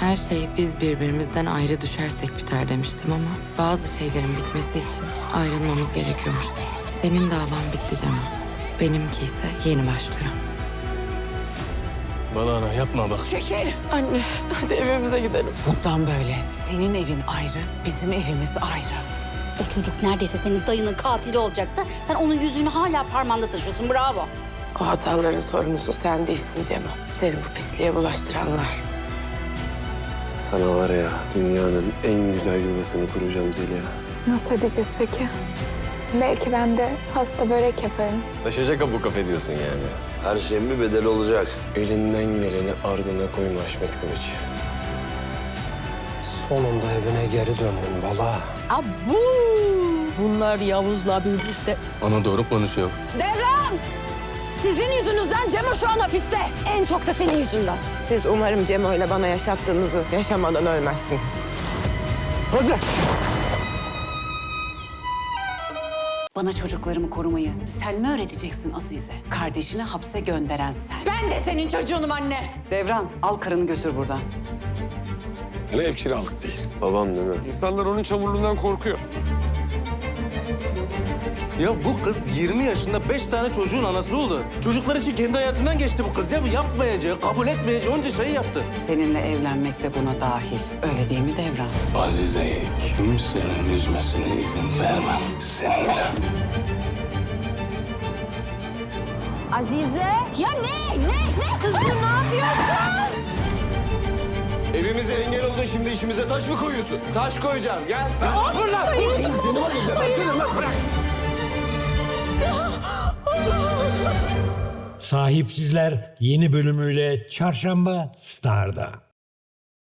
Her şey biz birbirimizden ayrı düşersek biter demiştim ama bazı şeylerin bitmesi için ayrılmamız gerekiyormuş. Senin davan bitti Cema. Benimki ise yeni başlıyor. Bana ana yapma bak. Çekil. Anne hadi evimize gidelim. Bundan böyle senin evin ayrı, bizim evimiz ayrı. O çocuk neredeyse senin dayının katili olacaktı. Sen onun yüzüğünü hala parmağında taşıyorsun. Bravo. O hataların sorumlusu sen değilsin Cema. Seni bu pisliğe bulaştıranlar. Sana var ya dünyanın en güzel yuvasını kuracağım Zeliha. Nasıl ödeyeceğiz peki? Belki ben de hasta börek yaparım. Taşacak bu kafe diyorsun yani. Her şeyin bir bedeli olacak. Elinden geleni ardına koyma Haşmet Kılıç. Sonunda evine geri döndün bala. Abu! Bunlar Yavuz'la birlikte Ana doğru konuşuyor. Devran! Sizin yüzünüzden Cemo şu an hapiste. En çok da senin yüzünden. Siz umarım Cemo ile bana yaşattığınızı yaşamadan ölmezsiniz. Bana çocuklarımı korumayı sen mi öğreteceksin Azize? Kardeşini hapse gönderen sen. Ben de senin çocuğunum anne. Devran al karını götür buradan. Yani ev kiralık değil. Babam değil mi? İnsanlar onun çamurluğundan korkuyor. Ya bu kız 20 yaşında 5 tane çocuğun anası oldu. Çocuklar için kendi hayatından geçti bu kız ya. Yapmayacağı, kabul etmeyeceği onca şeyi yaptı. Seninle evlenmek de buna dahil. Öyle değil mi Devran? Azize'yi kimsenin üzmesine izin vermem. Seninle. Azize. Ya ne? Ne? Ne? Kız dur ne yapıyorsun? Evimize engel oldun şimdi işimize taş mı koyuyorsun? Taş koyacağım gel. Seni Sahipsizler yeni bölümüyle Çarşamba Star'da.